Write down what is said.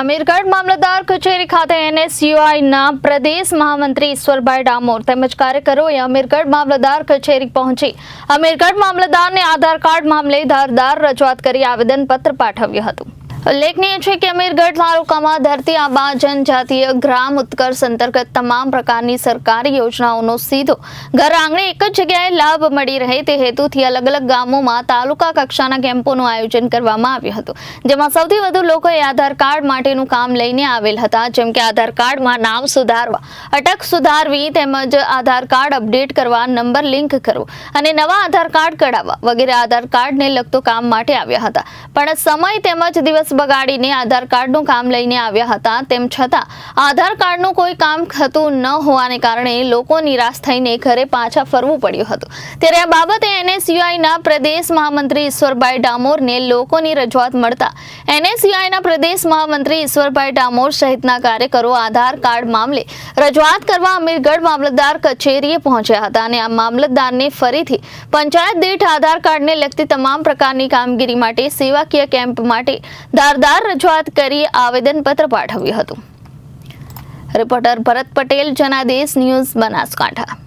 અમીરગઢ મામલતદાર કચેરી ખાતે એનએસયુઆઈના પ્રદેશ મહામંત્રી ઈશ્વરભાઈ ડામોર તેમજ કાર્યકરોએ અમીરગઢ મામલતદાર કચેરી પહોંચી. અમીરગઢ મામલતદારને આધાર કાર્ડ મામલે ધારદાર રજૂઆત કરી આવેદનપત્ર પાઠવ્યું હતું. ઉલ્લેખનીય છે કે અમીરગઢ તાલુકામાં ધરતી આબા જનજાતીય ગ્રામ ઉત્કર્ષ અંતર્ગત તમામ પ્રકારની સરકારી યોજનાઓનો સીધો ઘર આંગણે એક જ જગ્યાએ લાભ મળી રહે તે હેતુથી અલગ અલગ ગામોમાં તાલુકા કક્ષાના કેમ્પોનું આયોજન કરવામાં આવ્યું હતું, જેમાં સૌથી વધુ લોકોએ આધાર કાર્ડ માટેનું કામ લઈને આવેલ હતા, જેમ કે આધાર કાર્ડમાં નામ સુધારવા, અટક સુધારવી તેમજ આધાર કાર્ડ અપડેટ કરવા, નંબર લિંક કરવો અને નવા આધાર કાર્ડ કઢાવવા વગેરે આધાર કાર્ડને લગતું કામ માટે આવ્યા હતા. પણ સમય તેમજ દિવસ બગાડીને આધાર કાર્ડનું કામ લઈને આવ્યા હતા. તેમ છતાં, આધાર કાર્ડનું કોઈ કામ થતું ન હોવાને કારણે લોકો નિરાશ થઈને ઘરે પાછા ફરવું પડ્યું હતું. ત્યારે આ બાબતે એનએસયુઆઈના પ્રદેશ મહામંત્રી ઈશ્વરભાઈ ડામોરને લોકોની રજૂઆત મળતા એનએસયુઆઈના પ્રદેશ મહામંત્રી ઈશ્વરભાઈ ડામોર સહિતના કાર્યકરો આધાર કાર્ડ મામલે રજૂઆત કરવા અમીરગઢ મામલતદાર કચેરીએ પહોંચ્યા હતા અને આ મામલતદારને ફરીથી પંચાયત દીઠ આધાર કાર્ડને લગતી તમામ પ્રકારની કામગીરી માટે સેવાકીય કેમ્પ માટે ધારદાર રજૂઆત કરી આવેદનપત્ર પાઠવ્યું હતું. Reporter Bharat Patel Janadesh news Banaskantha.